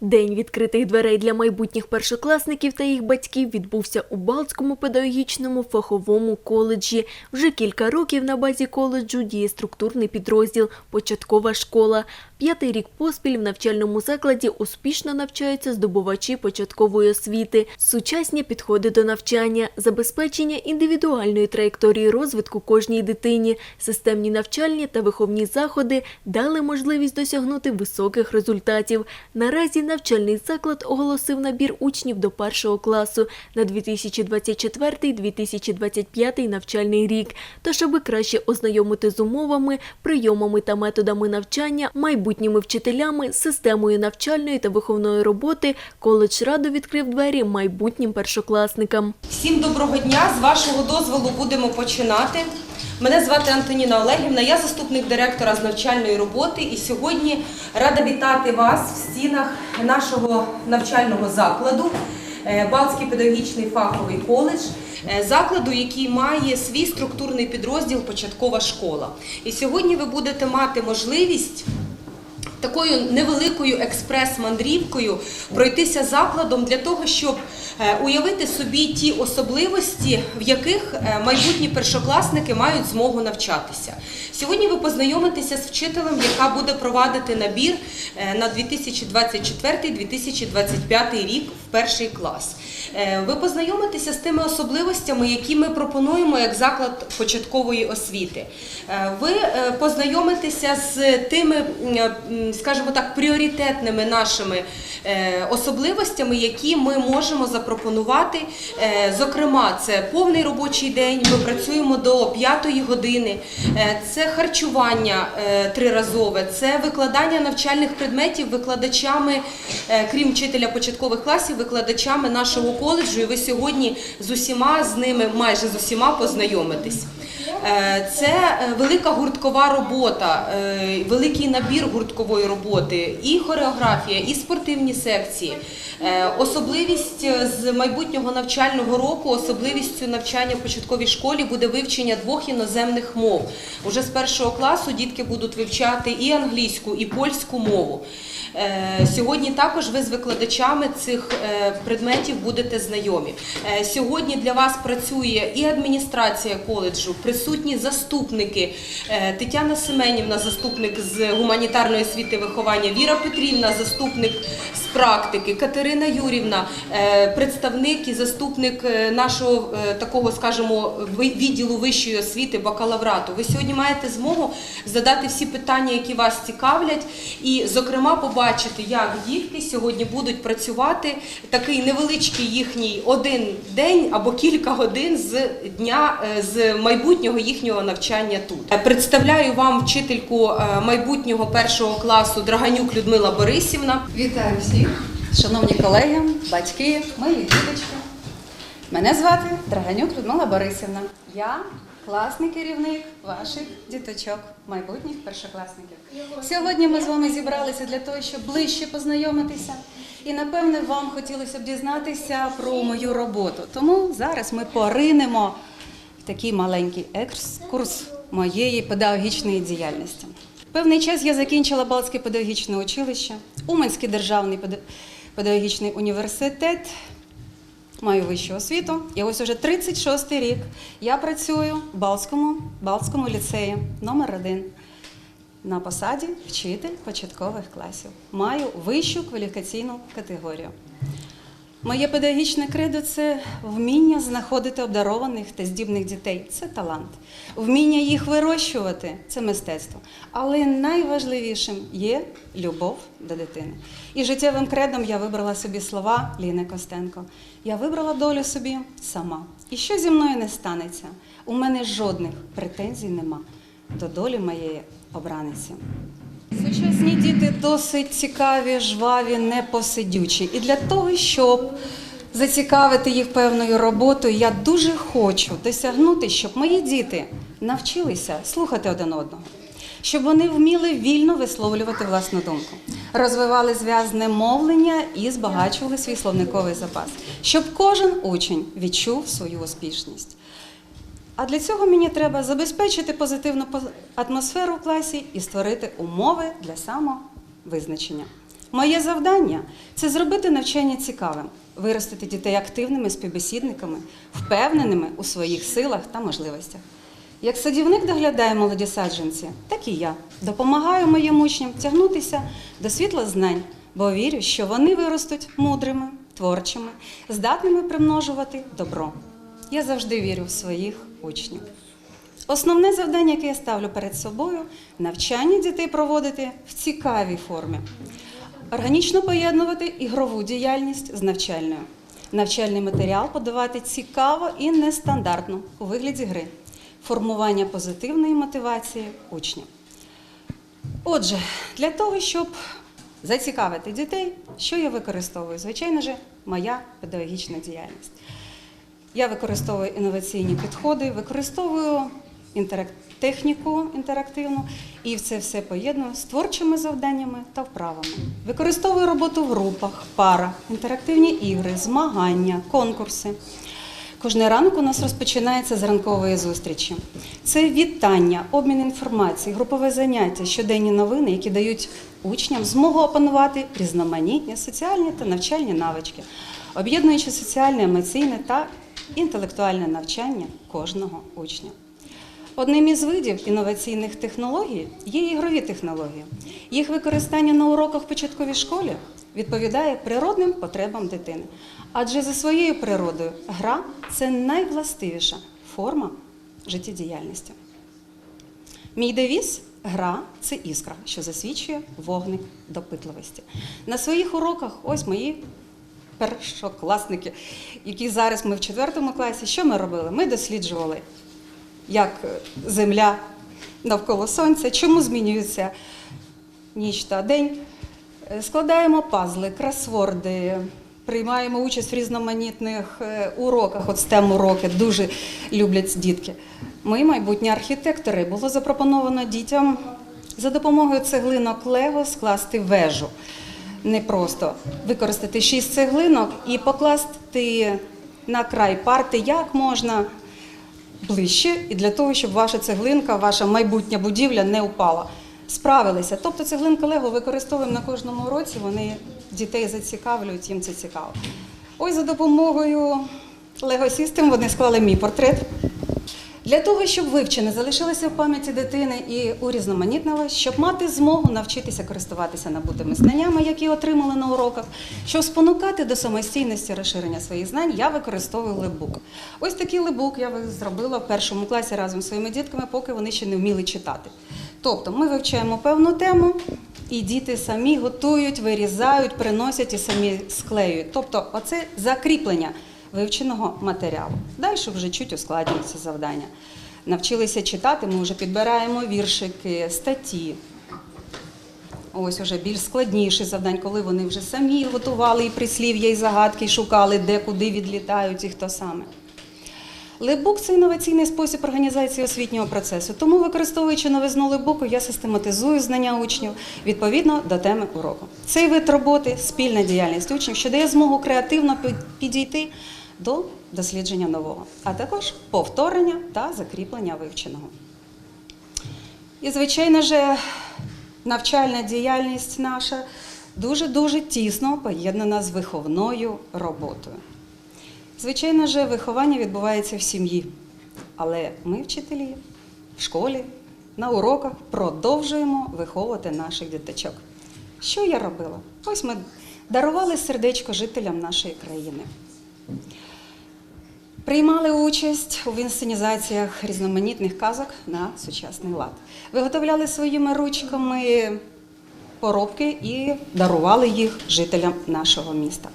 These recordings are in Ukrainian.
День відкритих дверей для майбутніх першокласників та їх батьків відбувся у Балтському педагогічному фаховому коледжі. Вже кілька років на базі коледжу діє структурний підрозділ Початкова школа. П'ятий рік поспіль в навчальному закладі успішно навчаються здобувачі початкової освіти, сучасні підходи до навчання, забезпечення індивідуальної траєкторії розвитку кожній дитині, системні навчальні та виховні заходи дали можливість досягнути високих результатів. Наразі навчальний заклад оголосив набір учнів до першого класу на 2024-2025 навчальний рік. Тож, аби краще ознайомити з умовами, прийомами та методами навчання, майбутніми вчителями, системою навчальної та виховної роботи, коледж радо відкрив двері майбутнім першокласникам. Всім доброго дня. З вашого дозволу будемо починати. Мене звати Антоніна Олегівна, я заступник директора з навчальної роботи. І сьогодні рада вітати вас в стінах нашого навчального закладу. е, Балтський педагогічний фаховий коледж, е, закладу, який має свій структурний підрозділ Початкова школа. І сьогодні ви будете мати можливість такою невеликою експрес-мандрівкою пройтися закладом для того, щоб е, уявити собі ті особливості, в яких е, майбутні першокласники мають змогу навчатися. Сьогодні ви познайомитеся з вчителем, яка буде провадити набір е, на 2024-2025 рік в перший клас. Е, Ви познайомитеся з тими особливостями, які ми пропонуємо як заклад початкової освіти. Е, Ви е, познайомитеся з тими, скажімо так, пріоритетними нашими особливостями, які ми можемо запропонувати. Зокрема, це повний робочий день. Ми працюємо до 5 години. Це харчування триразове, це викладання навчальних предметів викладачами, крім вчителя початкових класів, викладачами нашого коледжу. І ви сьогодні з усіма з ними, майже з усіма познайомитесь. Е, Це е, велика гурткова робота, е, великий набір гурткової роботи, і хореографія, і спортивні секції. Особливість з майбутнього навчального року, особливістю навчання в початковій школі буде вивчення двох іноземних мов. Уже з першого класу дітки будуть вивчати і англійську, і польську мову. Е, Сьогодні також ви з викладачами цих е, предметів будете знайомі. Е, Сьогодні для вас працює і адміністрація коледжу, присутні заступники. Тетяна Семенівна, заступник з гуманітарної освіти виховання, Віра Петрівна, заступник з практики, Катерина Юрівна, представник і заступник нашого такого, скажімо, відділу вищої освіти, бакалаврату. Ви сьогодні маєте змогу задати всі питання, які вас цікавлять, і, зокрема, побачити, як дітки сьогодні будуть працювати такий невеличкий їхній один день або кілька годин з дня е, з майбутнього їхнього навчання тут. Е, Представляю вам вчительку е, майбутнього першого класу Драганюк Людмила Борисівна. Вітаю всіх, шановні колеги, батьки, мої діточки. Мене звати Драганюк Людмила Борисівна. Я класний керівник ваших діточок, майбутніх першокласників. Сьогодні ми з вами зібралися для того, щоб ближче познайомитися. І напевне вам хотілося б дізнатися про мою роботу. Тому зараз ми поринемо в такий маленький екскурс моєї педагогічної діяльності. Певний час я закінчила Балтське педагогічне училище, Уманський державний педагогічний університет. Маю вищу освіту. І ось уже 36-й рік я працюю в Балтському, Балтському ліцеї номер 1 на посаді вчитель початкових класів. Маю вищу кваліфікаційну категорію. Моє педагогічне кредо це вміння знаходити обдарованих та здібних дітей. Це талант. Вміння їх вирощувати це мистецтво. Але найважливішим є любов до дитини. І життєвим кредом я вибрала собі слова Ліни Костенко. Я вибрала долю собі сама. І що зі мною не станеться? У мене жодних претензій нема до долі моєї обраниці. Сучасні діти досить цікаві, жваві, непосидючі. І для того, щоб зацікавити їх певною роботою, я дуже хочу досягнути, щоб мої діти навчилися слухати один одного, щоб вони вміли вільно висловлювати власну думку, розвивали зв'язне мовлення і збагачували свій словниковий запас, щоб кожен учень відчув свою успішність. А для цього мені треба забезпечити позитивну поз- атмосферу в класі і створити умови для самовизначення. Моє завдання це зробити навчання цікавим, виростити дітей активними співбесідниками, впевненими у своїх силах та можливостях. Як садівник доглядає молоді саджанці, так і я допомагаю моїм учням тягнутися до світла знань, бо вірю, що вони виростуть мудрими, творчими, здатними примножувати добро. Я завжди вірю в своїх учнів. Основне завдання, яке я ставлю перед собою, навчання дітей проводити в цікавій формі. Органічно поєднувати ігрову діяльність з навчальною. Навчальний матеріал подавати цікаво і нестандартно у вигляді гри, формування позитивної мотивації учнів. Отже, для того, щоб зацікавити дітей, що я використовую? Звичайно ж, моя педагогічна діяльність. Я використовую інноваційні підходи, використовую техніку інтерактивну і це все поєдную з творчими завданнями та вправами. Використовую роботу в групах, парах, інтерактивні ігри, змагання, конкурси. Кожний ранок у нас розпочинається з ранкової зустрічі. Це вітання, обмін інформацією, групове заняття, щоденні новини, які дають учням змогу опанувати різноманітні соціальні та навчальні навички, об'єднуючи соціальне, емоційне та інтелектуальне навчання кожного учня. Одним із видів інноваційних технологій є ігрові технології. Їх використання на уроках в початковій школі відповідає природним потребам дитини. Адже за своєю природою гра це найвластивіша форма життєдіяльності. Мій девіз гра це іскра, що засвічує вогник допитливості. На своїх уроках ось мої першокласники, які зараз ми в четвертому класі. Що ми робили? Ми досліджували, як земля навколо сонця, чому змінюється ніч та день. Складаємо пазли, кросворди, приймаємо участь в різноманітних е, уроках. От STEM уроки дуже люблять дітки. Ми, майбутні архітектори, було запропоновано дітям за допомогою цеглинок Лего скласти вежу. Не просто використати шість цеглинок і покласти на край парти як можна ближче, і для того, щоб ваша цеглинка, ваша майбутня будівля не упала. Справилися. Тобто цеглинка Лего використовуємо на кожному уроці, вони дітей зацікавлюють, їм це цікаво. Ось за допомогою Lego System вони склали мій портрет. Для того, щоб вивчене залишилося в пам'яті дитини і урізноманітнилось, щоб мати змогу навчитися користуватися набутими знаннями, які отримали на уроках, щоб спонукати до самостійності розширення своїх знань, я використовую лебук. Ось такий лебук я зробила в першому класі разом зі своїми дітками, поки вони ще не вміли читати. Тобто ми вивчаємо певну тему, і діти самі готують, вирізають, приносять і самі склеюють. Тобто, оце закріплення вивченого матеріалу. Далі вже чуть ускладнюються завдання. Навчилися читати, ми вже підбираємо віршики, статті. Ось уже більш складніші завдань, коли вони вже самі готували і прислів'я, і загадки, і шукали, де куди відлітають і хто саме. Лебук це інноваційний спосіб організації освітнього процесу. Тому, використовуючи новизну лебуку, я систематизую знання учнів відповідно до теми уроку. Цей вид роботи спільна діяльність учнів, що дає змогу креативно підійти до дослідження нового, а також повторення та закріплення вивченого. І, звичайно ж, навчальна діяльність наша дуже-дуже тісно поєднана з виховною роботою. Звичайно ж, виховання відбувається в сім'ї, але ми, вчителі, в школі, на уроках продовжуємо виховувати наших діточок. Що я робила? Ось ми дарували сердечко жителям нашої країни. Приймали участь у інсценізаціях різноманітних казок на сучасний лад. Виготовляли своїми ручками поробки і дарували їх жителям нашого міста.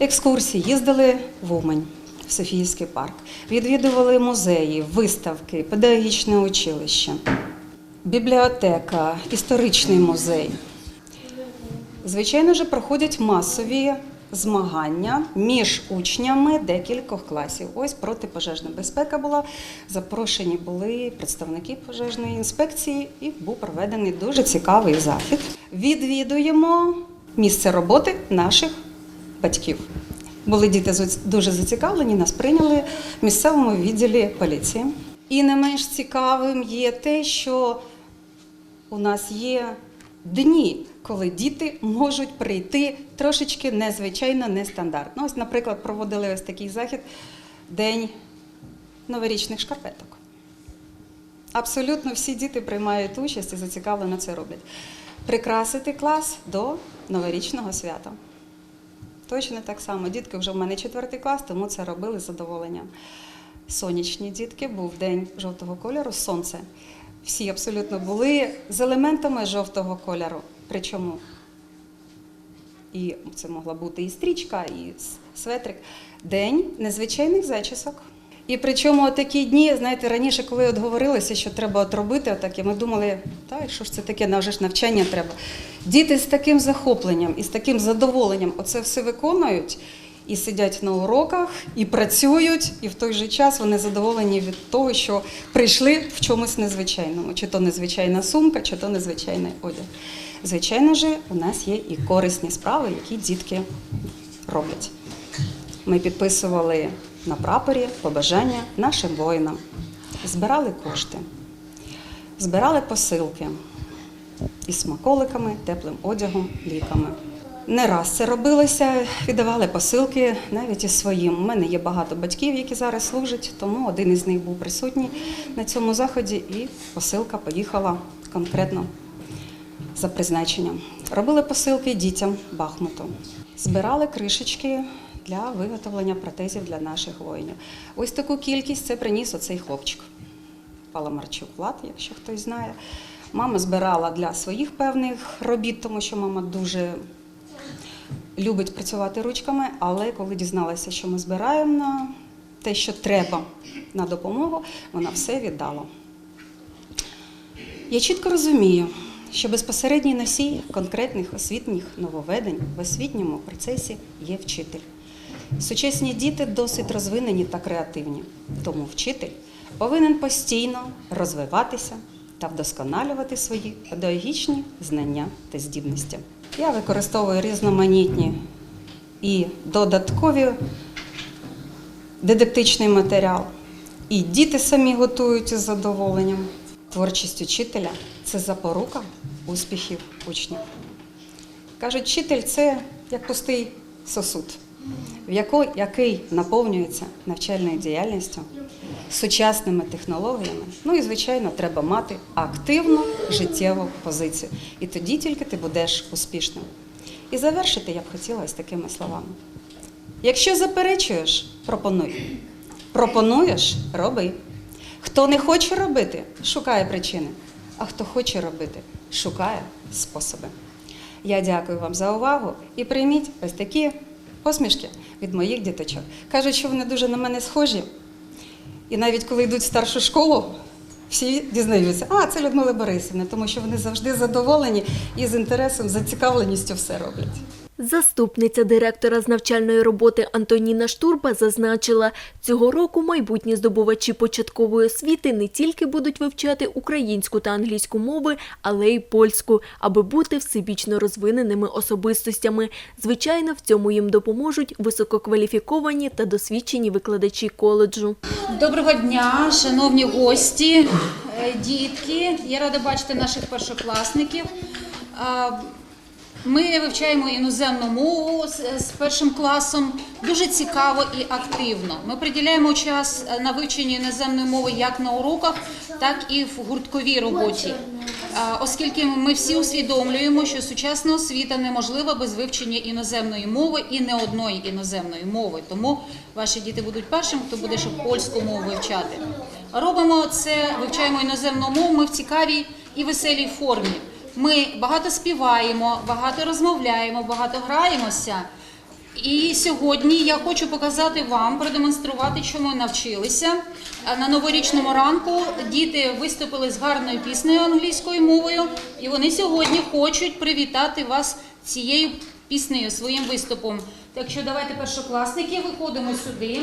Екскурсії їздили в Умань, в Софійський парк, відвідували музеї, виставки, педагогічне училище, бібліотека, історичний музей. Звичайно ж, проходять масові змагання між учнями декількох класів. Ось протипожежна безпека була. Запрошені були представники пожежної інспекції, і був проведений дуже цікавий захід. Відвідуємо місце роботи наших батьків. Були діти дуже зацікавлені, нас прийняли в місцевому відділі поліції. І не менш цікавим є те, що у нас є дні, коли діти можуть прийти трошечки незвичайно, нестандартно. Ось, наприклад, проводили ось такий захід День новорічних шкарпеток. Абсолютно всі діти приймають участь і зацікавлено це роблять. Прикрасити клас до новорічного свята. Точно так само. Дітки вже в мене четвертий клас, тому це робили з задоволенням. Сонячні дітки, був день жовтого кольору, сонце. Всі абсолютно були з елементами жовтого кольору. Причому і це могла бути і стрічка, і светрик. День незвичайних зачісок. І причому такі дні, знаєте, раніше, коли от говорилося, що треба от робити отаке, ми думали, та що ж це таке, на вже ж навчання треба. Діти з таким захопленням і з таким задоволенням оце все виконують і сидять на уроках, і працюють, і в той же час вони задоволені від того, що прийшли в чомусь незвичайному, чи то незвичайна сумка, чи то незвичайний одяг. Звичайно ж, у нас є і корисні справи, які дітки роблять. Ми підписували на прапорі побажання нашим воїнам, збирали кошти, збирали посилки із смаколиками, теплим одягом, ліками. Не раз це робилося, віддавали посилки навіть і своїм. У мене є багато батьків, які зараз служать, тому один із них був присутній на цьому заході, і посилка поїхала конкретно за призначенням. Робили посилки дітям Бахмуту. Збирали кришечки для виготовлення протезів для наших воїнів. Ось таку кількість це приніс оцей хлопчик. Паламарчук Влад, якщо хтось знає. Мама збирала для своїх певних робіт, тому що мама дуже любить працювати ручками, але коли дізналася, що ми збираємо на те, що треба на допомогу, вона все віддала. Я чітко розумію, що безпосередній носій конкретних освітніх нововведень в освітньому процесі є вчитель. Сучасні діти досить розвинені та креативні, тому вчитель повинен постійно розвиватися та вдосконалювати свої педагогічні знання та здібності. Я використовую різноманітні і додаткові дидактичний матеріал. І діти самі готують із задоволенням. Творчість учителя це запорука успіхів учнів. Кажуть, вчитель це як пустий сосуд, в яко- який наповнюється навчальною діяльністю, сучасними технологіями. Ну і, звичайно, треба мати активну життєву позицію. І тоді тільки ти будеш успішним. І завершити я б хотіла ось такими словами. Якщо заперечуєш, пропонуй. Пропонуєш роби. Хто не хоче робити, шукає причини. А хто хоче робити, шукає способи. Я дякую вам за увагу і прийміть ось такі посмішки від моїх діточок. Кажуть, що вони дуже на мене схожі. І навіть коли йдуть в старшу школу, всі дізнаються, а це Людмила Борисівна, тому що вони завжди задоволені і з інтересом, зацікавленістю все роблять. Заступниця директора з навчальної роботи Антоніна Штурба зазначила, цього року майбутні здобувачі початкової освіти не тільки будуть вивчати українську та англійську мови, але й польську, аби бути всебічно розвиненими особистостями. Звичайно, в цьому їм допоможуть висококваліфіковані та досвідчені викладачі коледжу. Доброго дня, шановні гості, е, дітки. Я рада бачити наших першокласників. Ми вивчаємо іноземну мову з- першим класом дуже цікаво і активно. Ми приділяємо час е, на вивченні іноземної мови як на уроках, так і в гуртковій роботі. Оскільки ми всі усвідомлюємо, що сучасна освіта неможлива без вивчення іноземної мови і не одної іноземної мови. Тому ваші діти будуть першим, хто буде ще польську мову вивчати. Робимо це, вивчаємо іноземну мову. Ми в цікавій і веселій формі. Ми багато співаємо, багато розмовляємо, багато граємося. І сьогодні я хочу показати вам, продемонструвати, чому навчилися. Е, На новорічному ранку діти виступили з гарною піснею англійською мовою, і вони сьогодні хочуть привітати вас цією піснею, своїм виступом. Так що давайте першокласники, виходимо сюди.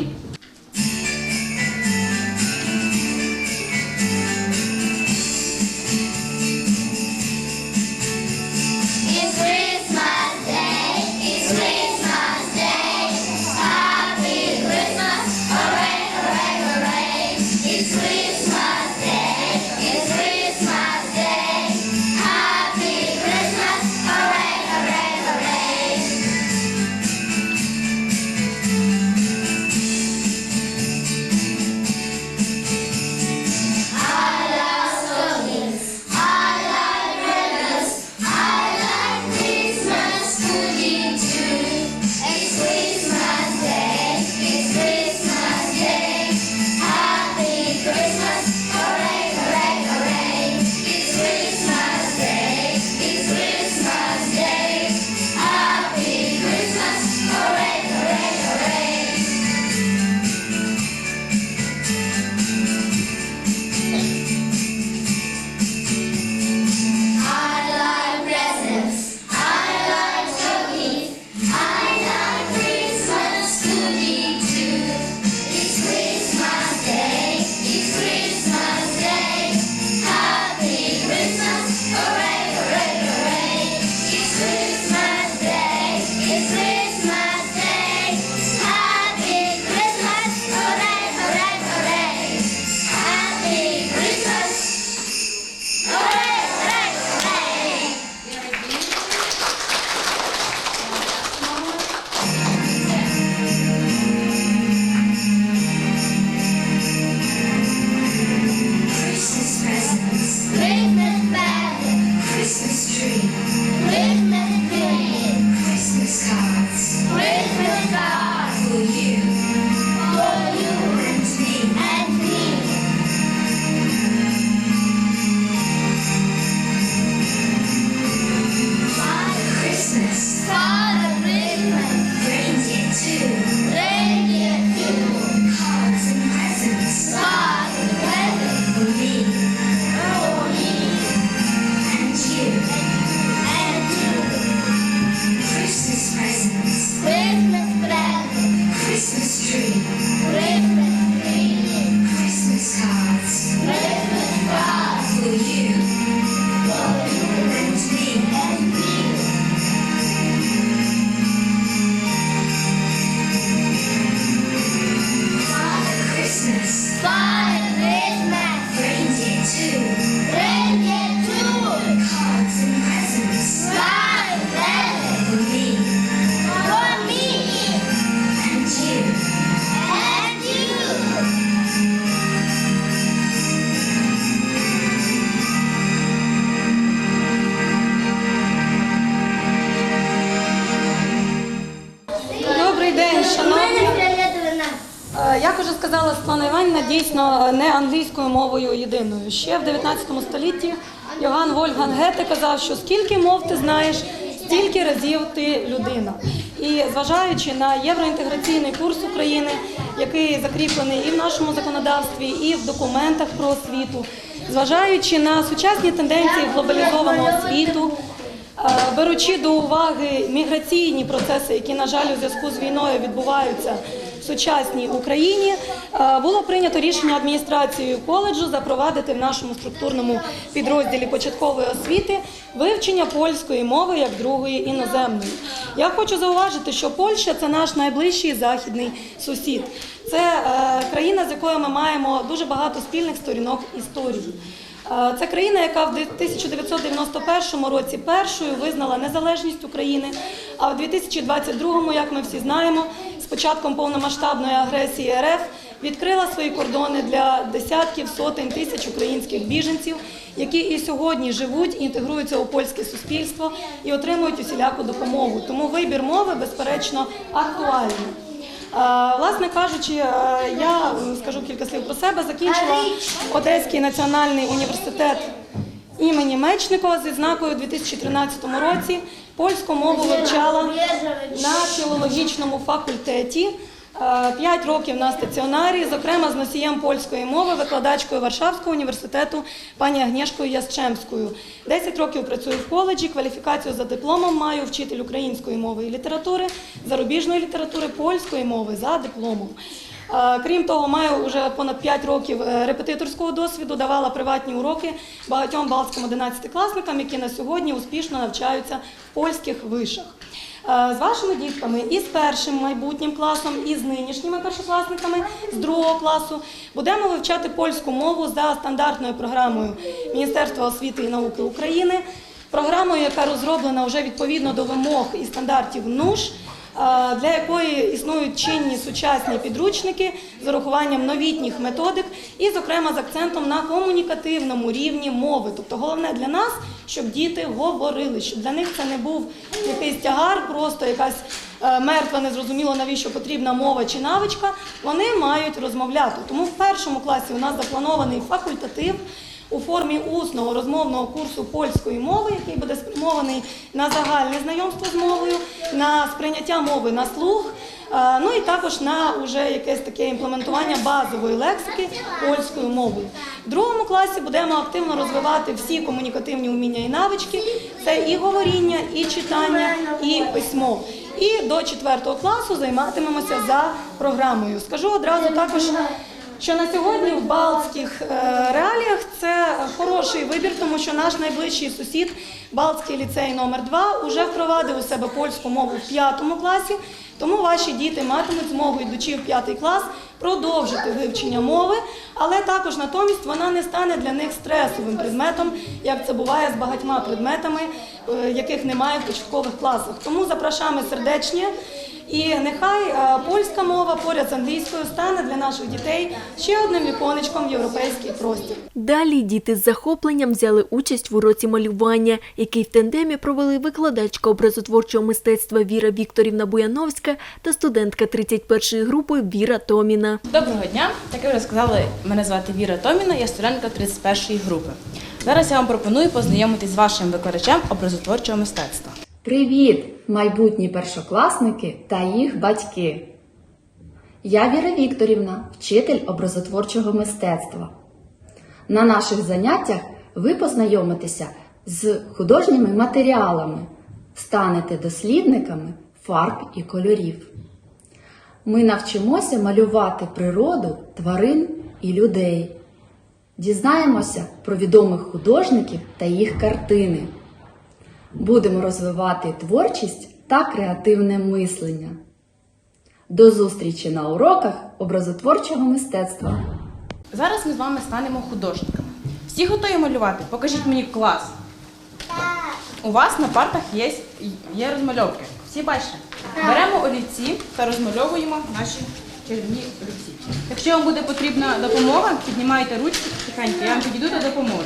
Мовою єдиною. Ще в 19 столітті Йоганн Вольфган Гете казав, що скільки мов ти знаєш, стільки разів ти людина. І зважаючи на євроінтеграційний курс України, який закріплений і в нашому законодавстві, і в документах про освіту, зважаючи на сучасні тенденції глобалізованого світу, Е, Беручи до уваги міграційні процеси, які, на жаль, у зв'язку з війною відбуваються сучасній Україні, е, було прийнято рішення адміністрацією коледжу запровадити в нашому структурному підрозділі початкової освіти вивчення польської мови як другої іноземної. Я хочу зауважити, що Польща це наш найближчий західний сусід. Це е, країна, з якою ми маємо дуже багато спільних сторінок історії. Е, Це країна, яка в 1991 році першою визнала незалежність України, а в 2022, як ми всі знаємо, початком повномасштабної агресії РФ відкрила свої кордони для десятків сотень тисяч українських біженців, які і сьогодні живуть, інтегруються у польське суспільство і отримують усіляку допомогу. Тому вибір мови, безперечно, актуальний. Власне кажучи, я скажу кілька слів про себе. Закінчила Одеський національний університет імені Мечникова з відзнакою у 2013 році. Польську мову вивчала на філологічному факультеті. Е, П'ять років на стаціонарі, зокрема з носієм польської мови, викладачкою Варшавського університету пані Агнєшкою Ящемською. Десять років працюю в коледжі, кваліфікацію за дипломом маю вчитель української мови і літератури, зарубіжної літератури, польської мови за дипломом. Е, Крім того, маю вже понад 5 років е, репетиторського досвіду, давала приватні уроки багатьом балтським 11-класникам, які на сьогодні успішно навчаються в польських вишах. Е, З вашими дітками і з першим майбутнім класом, і з нинішніми першокласниками з другого класу будемо вивчати польську мову за стандартною програмою Міністерства освіти і науки України, програмою, яка розроблена вже відповідно до вимог і стандартів НУШ для якої існують чинні сучасні підручники з урахуванням новітніх методик і, зокрема, з акцентом на комунікативному рівні мови. Тобто, головне для нас, щоб діти говорили, щоб для них це не був якийсь тягар, просто якась е, мертва, незрозуміло навіщо потрібна мова чи навичка. Вони мають розмовляти. Тому в першому класі у нас запланований факультатив у формі усного розмовного курсу польської мови, який буде спрямований на загальне знайомство з мовою, на сприйняття мови на слух. е, Ну і також на уже якесь таке імплементування базової лексики польською мовою. В другому класі будемо активно розвивати всі комунікативні вміння і навички. Це і говоріння, і читання, і письмо. І до четвертого класу займатимемося за програмою. Скажу одразу також що на сьогодні в балтських е, реаліях це хороший вибір, тому що наш найближчий сусід, Балтський ліцей номер 2 вже впровадив у себе польську мову в п'ятому класі. Тому ваші діти матимуть змогу, йдучи в п'ятий клас, продовжити вивчення мови, але також натомість вона не стане для них стресовим предметом, як це буває з багатьма предметами, е, яких немає в початкових класах. Тому запрошуємо сердечні. І нехай е, польська мова поряд з англійською стане для наших дітей ще одним віконечком в європейський простір. Далі діти з захопленням взяли участь в уроці малювання, який в тандемі провели викладачка образотворчого мистецтва Віра Вікторівна Буяновська та студентка 31-ї групи Віра Томіна. Доброго дня! Як ви вже сказали, мене звати Віра Томіна, я студентка 31-ї групи. Зараз я вам пропоную познайомитись з вашим викладачем образотворчого мистецтва. Привіт, майбутні першокласники та їх батьки. Я Віра Вікторівна, вчитель образотворчого мистецтва. На наших заняттях ви познайомитеся з художніми матеріалами, станете дослідниками фарб і кольорів. Ми навчимося малювати природу, тварин і людей. Дізнаємося про відомих художників та їх картини. Будемо розвивати творчість та креативне мислення. До зустрічі на уроках образотворчого мистецтва. Зараз ми з вами станемо художниками. Всі готові малювати? Покажіть мені клас. У вас на партах є, є розмальовки. Всі бачите? Беремо олівці та розмальовуємо наші чарівні олівці. Якщо вам буде потрібна допомога, піднімайте ручки тихенько, я вам підійду та допоможу.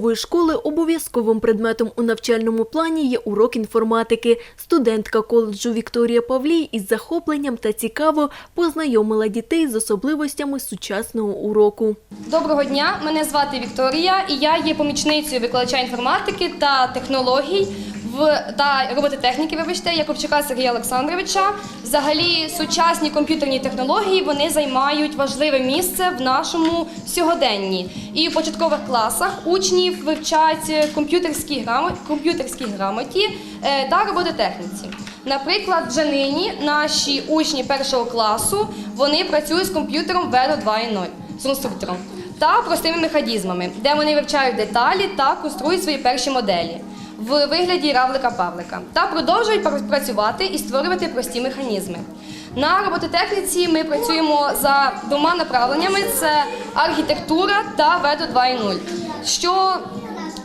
Початкової школи обов'язковим предметом у навчальному плані є урок інформатики. Студентка коледжу Вікторія Павлій із захопленням та цікаво познайомила дітей з особливостями сучасного уроку. Доброго дня, мене звати Вікторія, і я є помічницею викладача інформатики та технологій в та робототехніки, вибачте, Якубчука Сергія Олександровича. Взагалі, сучасні комп'ютерні технології вони займають важливе місце в нашому сьогоденні. І в початкових класах учнів вивчать комп'ютерські грамоті, комп'ютерській грамоті та робототехніці. Наприклад, вже нині наші учні першого класу вони працюють з комп'ютером Vero 2.0 з конструктором та простими механізмами, де вони вивчають деталі та конструюють свої перші моделі в вигляді равлика-павлика та продовжують пр- працювати і створювати прості механізми. На робототехніці ми працюємо за двома направленнями: це архітектура та Ведо 2.0. Що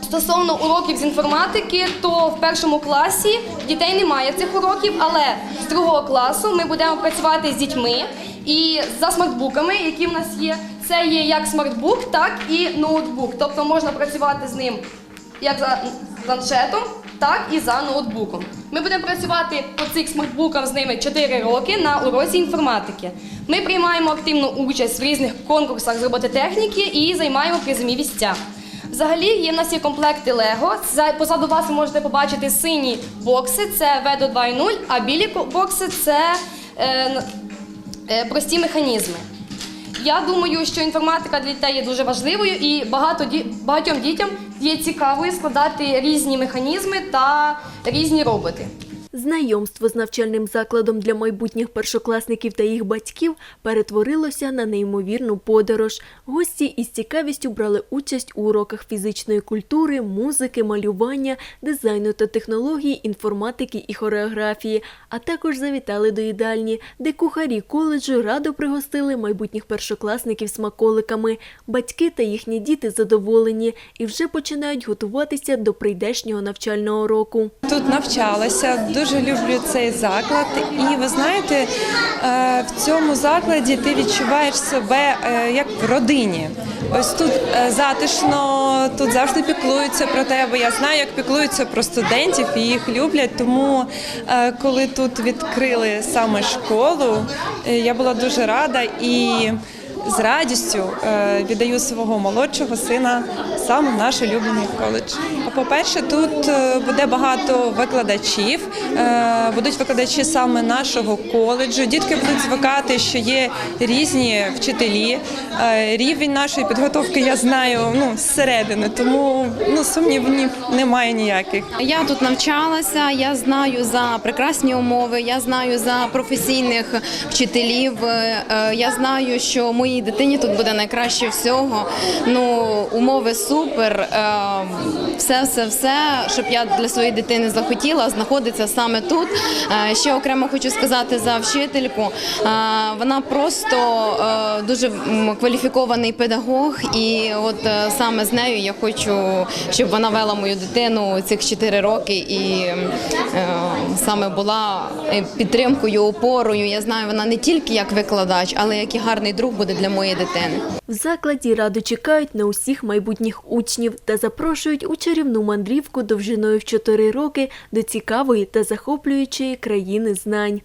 Стосовно уроків з інформатики, то в першому класі дітей немає цих уроків, але з другого класу ми будемо працювати з дітьми і за смартбуками, які в нас є. Це є як смартбук, так і ноутбук. Тобто можна працювати з ним як за планшетом, так і за ноутбуком. Ми будемо працювати по цих смартбукам з ними 4 роки на уроці інформатики. Ми приймаємо активну участь в різних конкурсах з робототехніки і займаємо призові місця. Взагалі є в нас є комплекти Лего. Позаду вас ви можете побачити сині бокси, це Ведо 2.0, а білі бокси це е, е, прості механізми. Я думаю, що інформатика для дітей є дуже важливою і багато багатьом дітям є цікавою складати різні механізми та різні роботи. Знайомство з навчальним закладом для майбутніх першокласників та їх батьків перетворилося на неймовірну подорож. Гості із цікавістю брали участь у уроках фізичної культури, музики, малювання, дизайну та технологій, інформатики і хореографії, а також завітали до їдальні, де кухарі коледжу радо пригостили майбутніх першокласників смаколиками. Батьки та їхні діти задоволені і вже починають готуватися до прийдешнього навчального року. Тут навчалася, дуже люблю цей заклад. І ви знаєте, е, в цьому закладі ти відчуваєш себе е, як в родині. Ось тут е, затишно, тут завжди піклуються про тебе. Я знаю, як піклуються про студентів і їх люблять. Тому коли тут відкрили саме школу, я була дуже рада і. З радістю е, віддаю свого молодшого сина саме в наш улюблений коледж. По-перше, тут е, буде багато викладачів, е, будуть викладачі саме нашого коледжу. Дітки будуть звикати, що є різні вчителі. Рівень нашої підготовки я знаю ну зсередини, тому ну сумнівів немає ніяких. Я тут навчалася, я знаю за прекрасні умови, я знаю за професійних вчителів. Я знаю, що моїй дитині тут буде найкраще всього. Ну, умови супер. е, Все, все, все, щоб я для своєї дитини захотіла, знаходиться саме тут. Е, Ще окремо хочу сказати за вчительку. Е, Вона просто дуже кваліфікований педагог, і от саме з нею я хочу, щоб вона вела мою дитину цих 4 роки і саме була підтримкою, опорою. Я знаю, вона не тільки як викладач, але як і гарний друг буде для моєї дитини. В закладі радо чекають на усіх майбутніх учнів та запрошують у чарівну мандрівку довжиною в 4 роки до цікавої та захоплюючої країни знань.